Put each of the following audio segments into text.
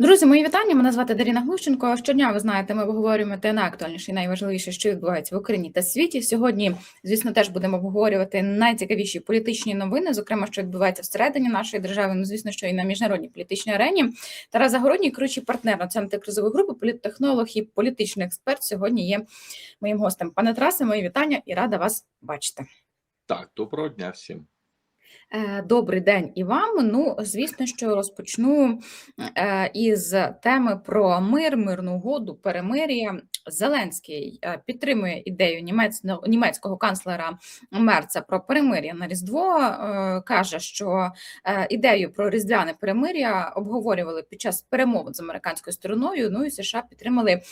Друзі, мої вітання. Мене звати Даріна Глущенко. Щодня ви знаєте, ми обговорюємо те найактуальніше і найважливіше, що відбувається в Україні та світі. Сьогодні, звісно, теж будемо обговорювати найцікавіші політичні новини, зокрема, що відбувається всередині нашої держави. Ну, звісно, що і на міжнародній політичній арені. Тарас Загородній, керуючий партнер Національної кризової групи, політтехнолог і політичний експерт. Сьогодні є моїм гостем. Пане Тарасе, мої вітання і рада вас бачити. Так, доброго дня всім. Е, Добрий день і вам. Ну, звісно, що розпочну е, із теми про мир, мирну угоду, перемир'я. Зеленський е, підтримує ідею німецького, німецького канцлера Мерца про перемир'я на Різдво. Каже, що ідею про різдвяне перемир'я обговорювали під час перемовин з американською стороною. Ну і США підтримали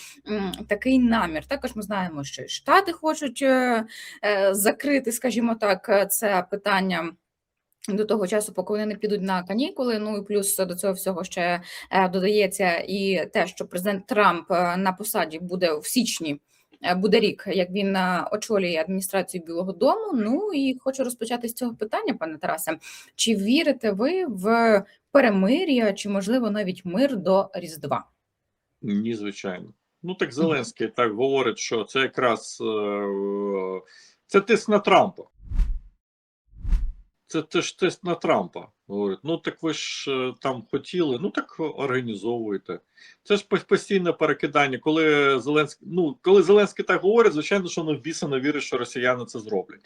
такий намір. Також ми знаємо, що і Штати хочуть закрити, скажімо так, це питання. До того часу, поки вони не підуть на канікули. Ну і плюс до цього всього ще е, додається і те, що президент Трамп е, на посаді буде в січні. е, Буде рік, як він очолює адміністрацію Білого Дому. Ну і хочу розпочати з цього питання, пане Тарасе. Чи вірите ви в перемир'я, чи можливо навіть мир до Різдва? Ні, звичайно. Ну так Зеленський так говорить, що це якраз це тиск на Трампа. Це теж тиск на Трампа. Говорить, ну так ви ж е, там хотіли, ну так організовуйте. Це ж постійне перекидання. Коли Зеленський, ну коли Зеленський так говорить, звичайно, що він в біса не вірить, що росіяни це зроблять.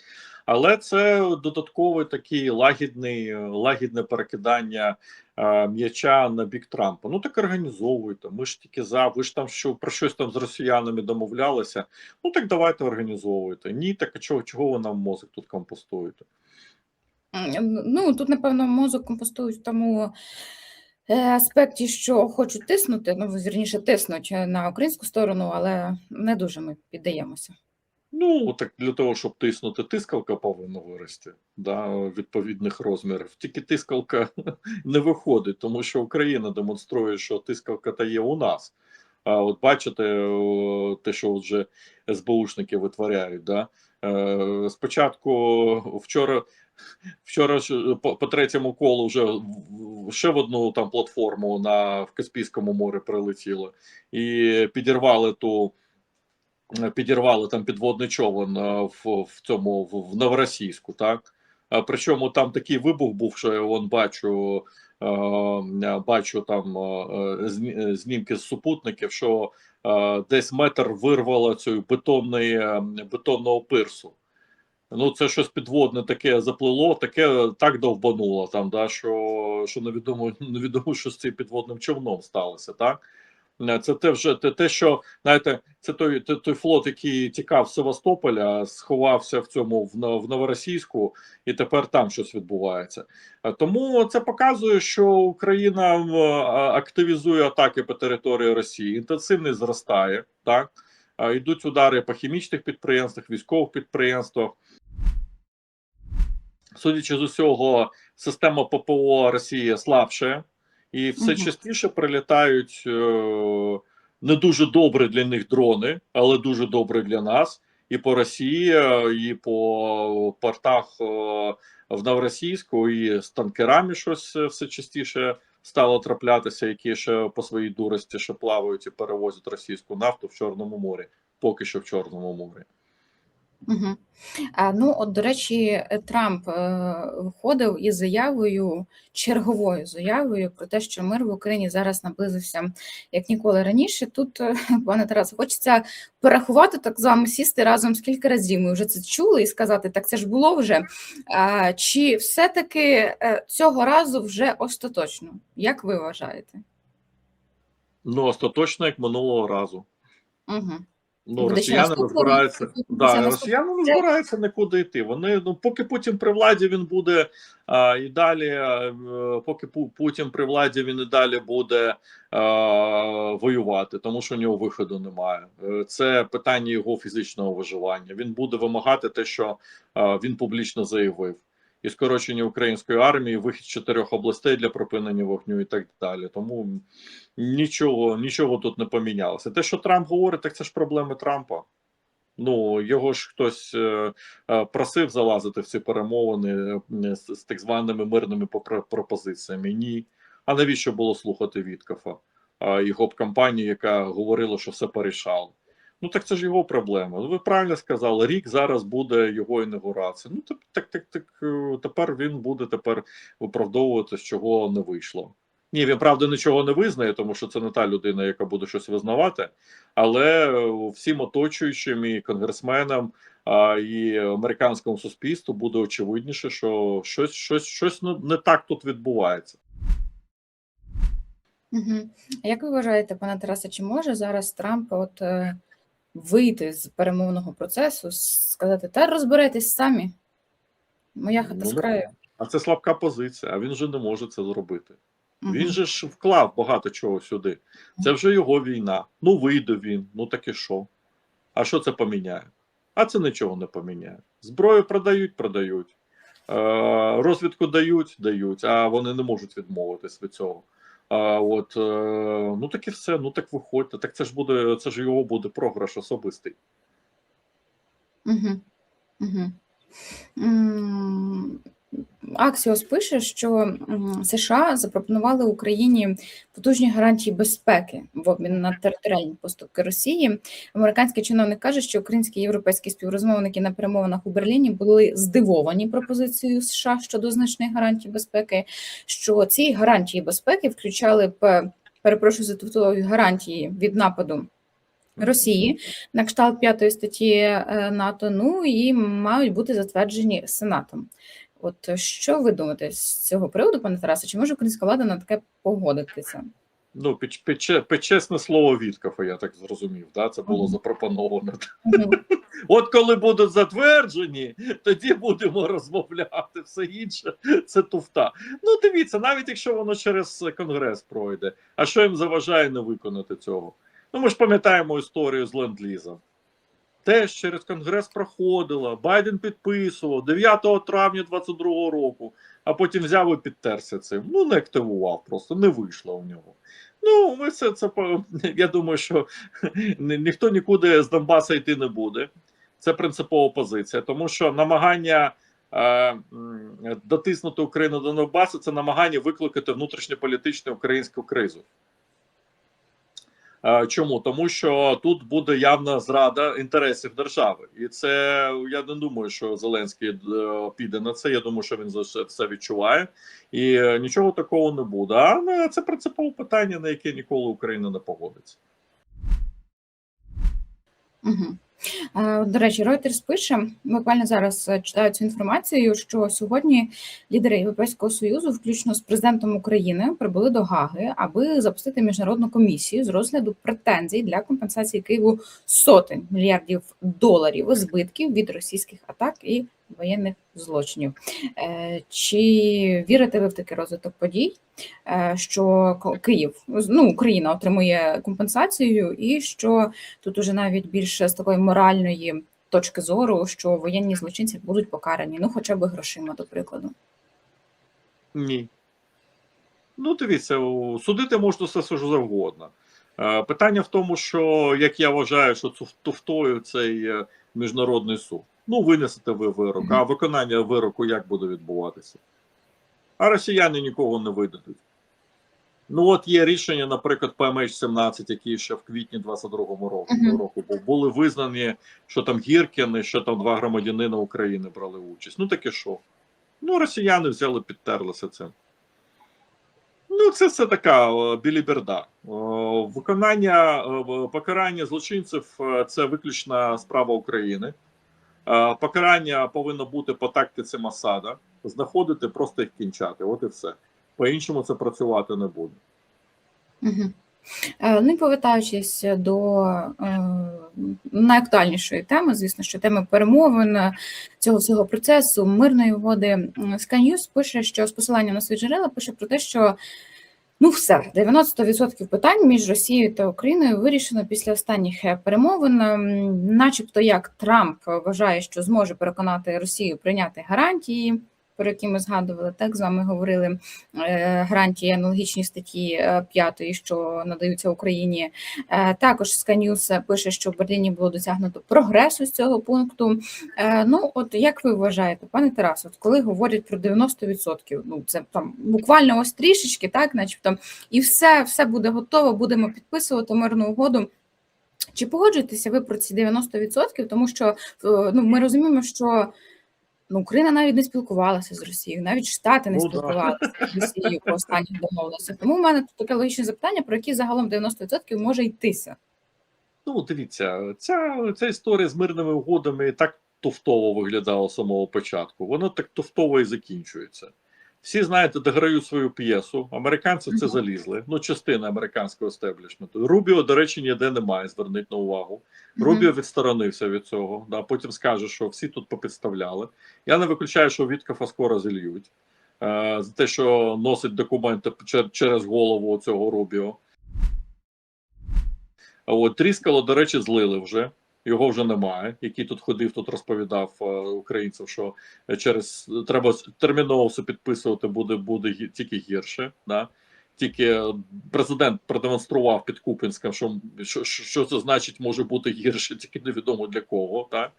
Але це додатковий такий лагідний, е, лагідне перекидання е, м'яча на бік Трампа. Ну так організовуйте. Ми ж тільки за. Ви ж там що про щось там з росіянами домовлялися. Ну так давайте організовуйте. Ні, так а чого, чого ви нам мозок тут компостуєте? Ну тут напевно мозок компостують в тому е, аспекті, що хочуть тиснути. Ну вірніше тиснуть на українську сторону, але не дуже ми піддаємося. Ну, так для того, щоб тиснути, тискалка повинна вирости да, відповідних розмірів. Тільки тискалка не виходить, тому що Україна демонструє, що тискалка та є у нас. А от бачите, те, що вже СБУшники витворяють. Да? Е, спочатку вчора. Вчора по, по третьому колу вже ще в одну там платформу на в Каспійському морі прилетіло і підірвали ту е, підірвали там підводний човен е, в, в цьому в, в Новоросійську, так а причому там такий вибух був, що я вон бачу, е, е, бачу там е, е, знімки з супутників, що е, десь метр вирвало цю бетонної е, бетонного пирсу. Ну, це щось підводне таке заплило, таке так довбануло там, да, що, що невідомо, невідомо, що з цим підводним човном сталося, так? Е, Це те вже те, те, що знаєте, це той, той, флот, який тікав з Севастополя, сховався в цьому в, Новоросійську, і тепер там щось відбувається. Е, Тому це показує, що Україна активізує атаки по території Росії, інтенсивність зростає, так. Е, Йдуть удари по хімічних підприємствах, військових підприємствах. Судячи з усього, система ППО Росії слабше, і все частіше прилітають е, не дуже добрі для них дрони, але дуже добрі для нас. І по Росії, е, і по портах е, в Новоросійську, і з танкерами щось все частіше стало траплятися, які ще по своїй дурості ще плавають і перевозять російську нафту в Чорному морі, поки що в Чорному морі. Угу. А, ну, от, до речі, е, Трамп е, виходив із заявою, черговою заявою про те, що мир в Україні зараз наблизився як ніколи раніше. Тут, е, пане Тарасе, хочеться порахувати так з вами сісти разом скільки разів. Ми вже це чули і сказати, так це ж було вже. А, чи все-таки цього разу вже остаточно? Як ви вважаєте? Ну, остаточно, як минулого разу. Угу. Ну, Буде росіяни не збираються. Да, росіяни не збираються нікуди йти. Вони ну поки Путін при владі він буде а, і далі, а, поки Пу- Путін при владі він і далі буде а, воювати, тому що у нього виходу немає. Е, Це питання його фізичного виживання. Він буде вимагати те, що а, він публічно заявив. І скорочення української армії, вихід з чотирьох областей для припинення вогню і так далі. Тому нічого, нічого тут не помінялося. Те, що Трамп говорить, так це ж проблеми Трампа. Ну його ж хтось е, е, просив залазити в ці перемовини е, з, з так званими мирними пропозиціями. Ні. А навіщо було слухати Віткафа? а, і гоп-компанію, яка говорила, що все порішала. Ну так це ж його проблема. Ну, ви правильно сказали, рік зараз буде його інаугурація. Ну так, так, так, е, тепер він буде тепер виправдовувати, з чого не вийшло. Ні, він правда нічого не визнає, тому що це не та людина, яка буде щось визнавати. Але е, всім оточуючим і конгресменам а, і американському суспільству буде очевидніше, що щось, щось, щось не, не так тут відбувається. Угу. А як ви вважаєте, пане Тарасе, чи може зараз Трамп от е, вийти з перемовного процесу, сказати, та розберетесь самі? Моя хата з Ну, краю. А це слабка позиція, а він же не може це зробити. Мгм. Він же ж вклав багато чого сюди. Це вже його війна. Ну вийде він, ну так і що? А що це поміняє? А це нічого не поміняє. Зброю продають, продають. Е, розвідку дають, дають, а вони не можуть відмовитись від цього. А от е, ну так і все. Ну так виходьте. Так це ж буде, це ж його буде програш особистий. Угу. Угу. Аксіос пише, що США запропонували Україні потужні гарантії безпеки в обмін на територіальні поступки Росії. Американський чиновник каже, що українські і європейські співрозмовники на перемовинах у Берліні були здивовані пропозицією США щодо значних гарантій безпеки. Що ці гарантії безпеки включали б перепрошую за тавтологію, гарантії від нападу Росії на кшталт п'ятої статті е, НАТО. Ну і мають бути затверджені Сенатом. От що ви думаєте з цього приводу, пане Тарасе? Чи може українська влада на таке погодитися? Ну, під, під, під чесне слово Віткафа, я так зрозумів. Да? Це було запропоновано. Мгм. От коли будуть затверджені, тоді будемо розмовляти. Все інше це туфта. Ну дивіться, навіть якщо воно через конгрес пройде, а що їм заважає не виконати цього? Ну ми ж пам'ятаємо історію з ленд-лізом. Теж через конгрес проходило, Байден підписував 9 травня 22 року, а потім взяв і підтерся цим. Ну не активував, просто не вийшло у нього. Ну, ми це, це я думаю, що ніхто нікуди з Донбаса йти не буде. Це принципова позиція, тому що намагання е, дотиснути Україну до Донбасу це намагання викликати внутрішньополітичну українську кризу. Е, Чому? Тому що тут буде явна зрада інтересів держави, і це я не думаю, що Зеленський е, піде на це. Я думаю, що він за все відчуває, і е, нічого такого не буде. А це принципове питання, на яке ніколи Україна не погодиться. Угу. До речі, Reuters пише, буквально зараз е, читаю цю інформацію, що сьогодні лідери Європейського союзу, включно з президентом України, прибули до Гаги, аби запустити міжнародну комісію з розгляду претензій для компенсації Києву сотень мільярдів доларів збитків від російських атак і воєнних злочинів. Е, Чи вірите ви в такий розвиток подій? е, Що Київ, ну Україна отримує компенсацію, і що тут уже навіть більше з такої моральної точки зору, що воєнні злочинці будуть покарані, ну хоча б грошима, до прикладу. Ні. Ну, дивіться, судити можна все що завгодно. Е, Питання в тому, що як я вважаю, що туфтою цей міжнародний суд. Ну, винесете ви вирок, а виконання вироку як буде відбуватися? А росіяни нікого не видадуть. Ну, от є рішення, наприклад, ПМХ-17, які ще в квітні 22-го року, Мгм. року був, були визнані, що там Гіркін і що там два громадянина України брали участь. Ну таке що? Ну, росіяни взяли, підтерлися цим. Ну, це все така біліберда. Виконання покарання злочинців е, це виключна справа України. Е, Покарання повинно бути по тактиці Масада, знаходити, просто їх кінчати. От і все. По-іншому це працювати не буде. Угу. Ну і повертаючись до е, найактуальнішої теми, звісно, що теми перемовин е, цього всього процесу мирної угоди Sky News пише, що з посиланням на свої джерела пише про те, що ну все 90% питань між Росією та Україною вирішено після останніх е, перемовин, начебто як Трамп вважає, що зможе переконати Росію прийняти гарантії. Про які ми згадували, так з вами говорили е, гарантії аналогічні статті 5, що надаються Україні. Е, Також News пише, що в Берліні було досягнуто прогресу з цього пункту. Е, Ну, от як ви вважаєте, пане Тарасу, от коли говорять про 90%, ну це там буквально ось трішечки, так, начебто, і все, все буде готово, будемо підписувати мирну угоду. Чи погоджуєтеся ви про ці 90%? Тому що е, ну, ми розуміємо, що ну, Україна навіть не спілкувалася з Росією, навіть Штати не Ну, да. спілкувалися з Росією по останніх домовленостях. Тому в мене тут таке логічне запитання, про які загалом 90% може йтися. Ну, дивіться, ця, ця історія з мирними угодами так тофтово виглядала з самого початку. Воно так тофтово і закінчується. Всі, знаєте, дограють свою п'єсу. Американці це залізли. Ну, частина американського естеблішменту. Рубіо, до речі, ніде немає, зверніть на увагу. Рубіо відсторонився від цього. Да, потім скаже, що всі тут попідставляли. Я не виключаю, що Віткафа скоро зільють е, за те, що носить документи через голову цього Рубіо. От Тріскало, до речі, злили вже. Його вже немає. Який тут ходив, тут розповідав е, українцям, що через треба терміново все підписувати, буде буде тільки гірше. Да? Тільки президент продемонстрував під Купінськом, що, що, що це значить може бути гірше, тільки невідомо для кого. Так?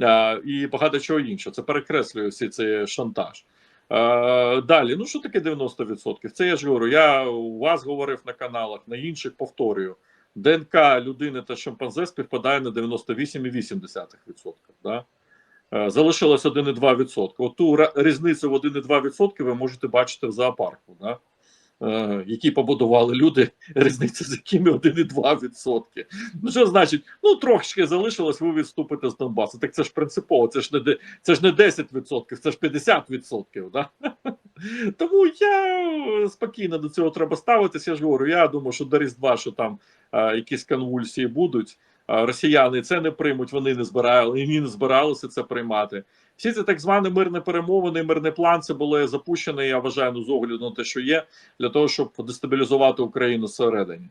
А, і багато чого іншого. Це перекреслює всі цей шантаж. Е, далі, ну що таке 90%? Це я ж говорю. Я у вас говорив на каналах, на інших повторюю. ДНК людини та шимпанзе співпадає на 98,8%. Да? Е, Залишилось 1,2%. От ту ра- різницю в 1,2% ви можете бачити в зоопарку, да? е, які побудували люди, різниця з якими 1,2%. Ну що значить? Ну трошки залишилось, ви відступите з Донбасу. Так це ж принципово, це ж не це ж не 10%, це ж 50%. Да? Тому я спокійно до цього треба ставитися. Я ж говорю, я думаю, що до Різдва, що там якісь конвульсії будуть. Росіяни це не приймуть, вони не збирали, і не збиралися це приймати. Всі ці так звані мирні перемовини, мирний план це було запущено, я вважаю, ну, з огляду на те, що є, для того, щоб дестабілізувати Україну зсередині.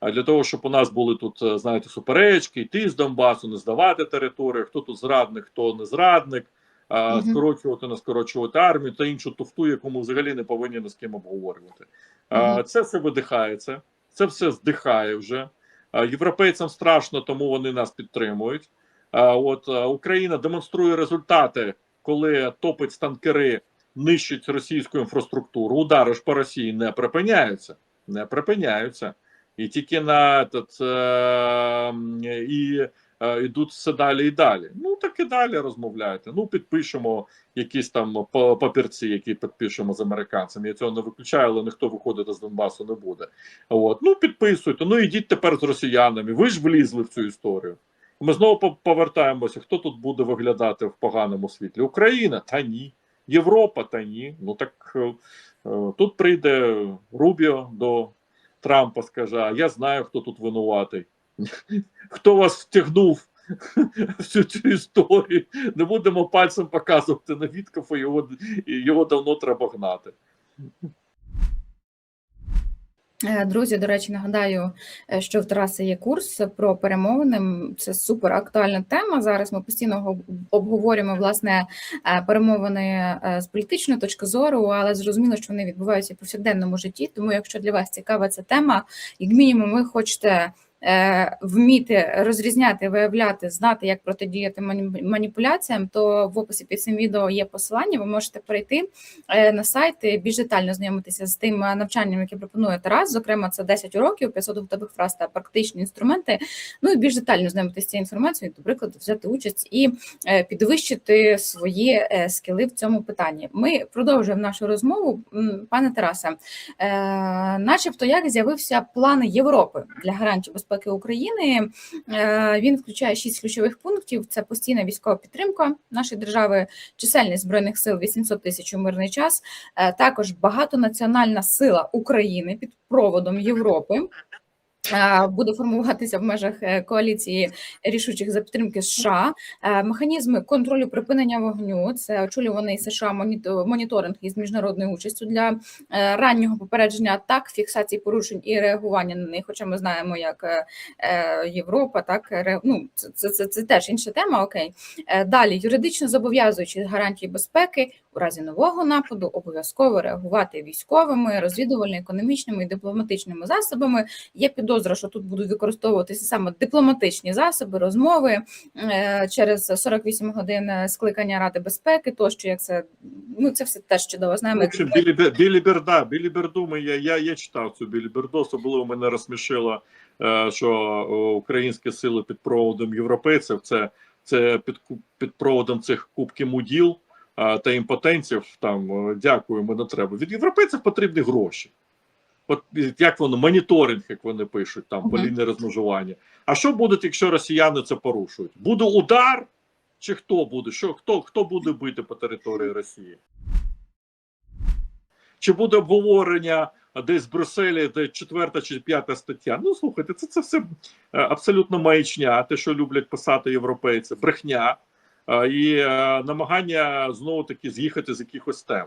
А для того, щоб у нас були тут, е, знаєте, суперечки, йти з Донбасу, не здавати територію, хто тут зрадник, хто не зрадник, а, скорочувати, не скорочувати армію та іншу туфту, яку ми взагалі не повинні ні з ким обговорювати. А, Це все видихається, це все здихає вже. Європейцям страшно, тому вони нас підтримують. От Україна демонструє результати, коли топить танкери, нищить російську інфраструктуру. Удари ж по Росії не припиняються. Не припиняються. І тільки на этот, е, і йдуть все далі і далі. Ну так і далі розмовляйте. Ну підпишемо якісь там папірці, які підпишемо з американцями. Я цього не виключаю, але ніхто виходити з Донбасу не буде. От ну підписуйте. Ну ідіть тепер з росіянами. Ви ж влізли в цю історію. Ми знову повертаємося. Хто тут буде виглядати в поганому світлі? Україна та ні. Європа та ні. Ну так е, е, тут прийде Рубіо до Трампа, скаже: а я знаю, хто тут винуватий. Хто вас втягнув всю цю історію? Не будемо пальцем показувати на Віткафа, його, його давно треба гнати. Е, Друзі, до речі, нагадаю, е, що в Тараса є курс про перемовини. Це супер актуальна тема. Зараз ми постійно обговорюємо власне е, перемовини з політичної точки зору, але зрозуміло, що вони відбуваються в повсякденному житті. Тому, якщо для вас цікава ця тема, як мінімум, ви хочете. Е, Вміти розрізняти, виявляти, знати, як протидіяти мані- маніпуляціям, то в описі під цим відео є посилання. Ви можете перейти е, на сайт і більш детально знайомитися з тим е, навчанням, яке пропонує Тарас. Зокрема, це 10 уроків, 500 готових фраз та практичні інструменти. Ну і більш детально знайомитися з цією інформацією, наприклад, взяти участь і підвищити свої скіли в цьому питанні. Ми продовжуємо нашу розмову, пане Тарасе. Начебто, як з'явився план Європи для гарантії безпеки України. Е, він включає шість ключових пунктів: це постійна військова підтримка нашої держави, чисельність збройних сил 800 тисяч у мирний час. Е, Також багатонаціональна сила України під проводом Європи. Е, Буде формуватися в межах е, коаліції рішучих за підтримки США. Е, Механізми контролю припинення вогню це очолюваний США моніторинг із міжнародною участю для раннього попередження атак, фіксації порушень і реагування на них. Хоча ми знаємо, як Європа, так ну, це, це, це, це теж інша тема. Окей, далі юридично зобов'язуючі гарантії безпеки, у разі нового нападу обов'язково реагувати військовими, розвідувально-економічними і дипломатичними засобами. Є підозра, що тут будуть використовуватися саме дипломатичні засоби, розмови е, через 48 годин е, скликання Ради безпеки, тощо як це ну це все теж чудово знаємо. В общем, Білі, Білі Берда, Білі Берду, ми, я, я, я читав цю Білі Берду, особливо мене розсмішило, е, що українські сили під проводом європейців, це, це під, під проводом цих кубків муділ та імпотенців, там, е, дякуємо, не треба. Від європейців потрібні гроші. От е, як воно, моніторинг, як вони пишуть, там, по лінії розмежування. А що буде, якщо росіяни це порушують? Буде удар? Чи хто буде? Що, хто, хто буде бити по території Росії? Чи буде обговорення десь в Брюсселі, де четверта чи п'ята стаття? Ну слухайте, це, це все е, абсолютно маячня, те, що люблять писати європейці, брехня е, і е, намагання знову таки з'їхати з якихось тем.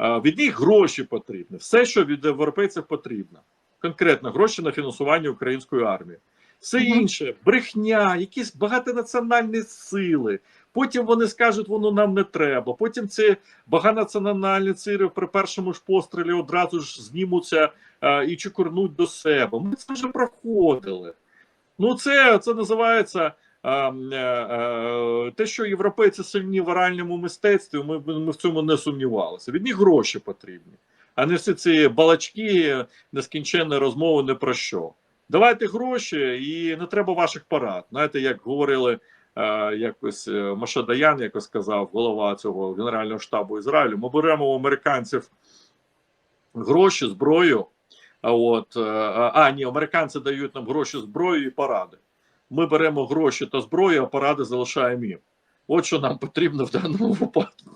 Від них гроші потрібні. Все, що від європейців потрібно. Конкретно гроші на фінансування української армії. Все інше, брехня, якісь багатонаціональні сили. Потім вони скажуть, воно нам не треба. Потім ці багатонаціональні сили при першому ж пострілі одразу ж знімуться е, і чукурнуть до себе. Ми це вже проходили. Ну, це, це називається те, що європейці сильні в оральному мистецтві. Ми, ми в цьому не сумнівалися. Від них гроші потрібні, а не всі ці балачки, нескінченні розмови не про що. Давайте гроші, і не треба ваших парад. Знаєте, як говорили е, якось е, Маша Даян, якось сказав голова цього Генерального штабу Ізраїлю. Ми беремо у американців гроші, зброю. А от е, а ні, американці дають нам гроші, зброю і паради. Ми беремо гроші та зброю, а паради залишаємо їм. От що нам потрібно в даному випадку.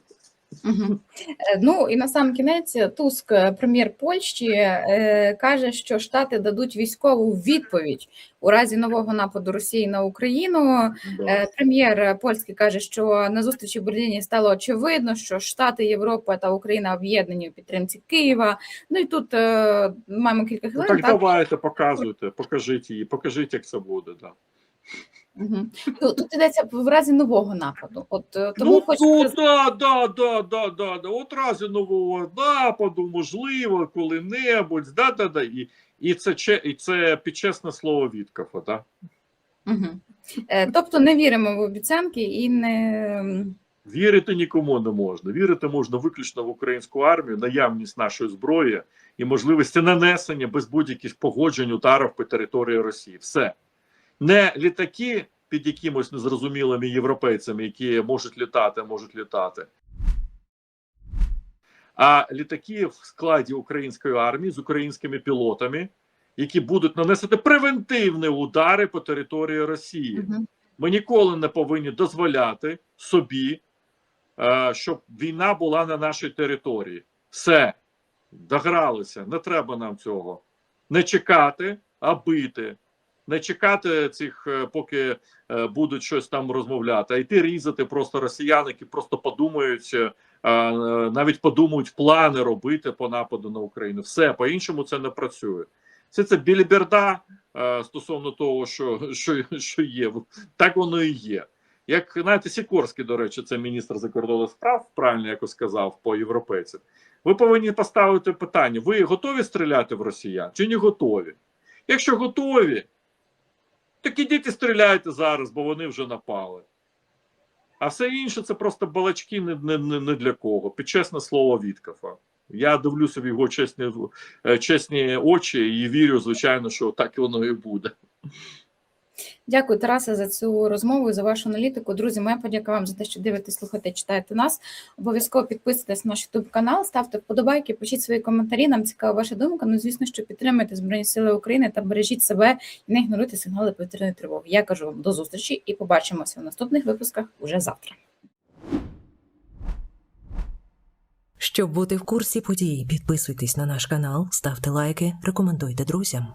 Е, Ну і на сам кінець Туск, е, прем'єр Польщі, е, каже, що Штати дадуть військову відповідь у разі нового нападу Росії на Україну. Да. Прем'єр польський каже, що на зустрічі в Берліні стало очевидно, що Штати, Європа та Україна об'єднані у підтримці Києва. Ну і тут маємо кілька Ну, хвилин. так так? давайте, показуйте, покажіть її, покажіть, як це буде. Да. Мгм. Тут, тут йдеться в разі нового нападу. От е, тому ну, хочу ну да, да, да, да, да, да. От разі нового нападу, можливо, коли-небудь, да, да, да. І, і, це, і це підчесне слово Віткафа, да? Мгм. Е, Тобто не віримо в обіцянки і не Вірити нікому не можна. Вірити можна виключно в українську армію, наявність нашої зброї і можливості нанесення без будь-яких погоджень ударів по території Росії. Все. Не літаки під якимось незрозумілими європейцями, які можуть літати, можуть літати. А літаки в складі української армії з українськими пілотами, які будуть наносити превентивні удари по території Росії. Ми ніколи не повинні дозволяти собі, е, щоб війна була на нашій території. Все, догралися, не треба нам цього. Не чекати, а бити. Не чекати цих, е, поки е, будуть щось там розмовляти, а йти різати просто росіян, які просто подумають, е, навіть подумають плани робити по нападу на Україну. Все, по-іншому це не працює. Все це біліберда стосовно того, що, що, що є. Так воно і є. Як знаєте, Сікорський, до речі, це міністр закордонних справ, правильно якось сказав по європейцям. Ви повинні поставити питання: ви готові стріляти в росіян чи не готові? Якщо готові, так ідіть і стріляйте зараз, бо вони вже напали. А все інше це просто балачки не, не, не, не для кого. Під чесне слово Віткафа. Я дивлюся в його чесні, е, чесні очі і вірю, звичайно, що так воно і буде. Дякую, Тарасе, за цю розмову і за вашу аналітику. Друзі, моя подяка вам за те, що дивитесь, слухаєте, читаєте нас. Обов'язково підписуйтесь на наш YouTube канал, ставте вподобайки, пишіть свої коментарі. Нам цікава ваша думка. Ну, звісно, що підтримуйте Збройні Сили України та бережіть себе і не ігноруйте сигнали повітряної тривоги. Я кажу вам до зустрічі і побачимося в наступних випусках уже завтра. Щоб бути в курсі подій, підписуйтесь на наш канал, ставте лайки, рекомендуйте друзям.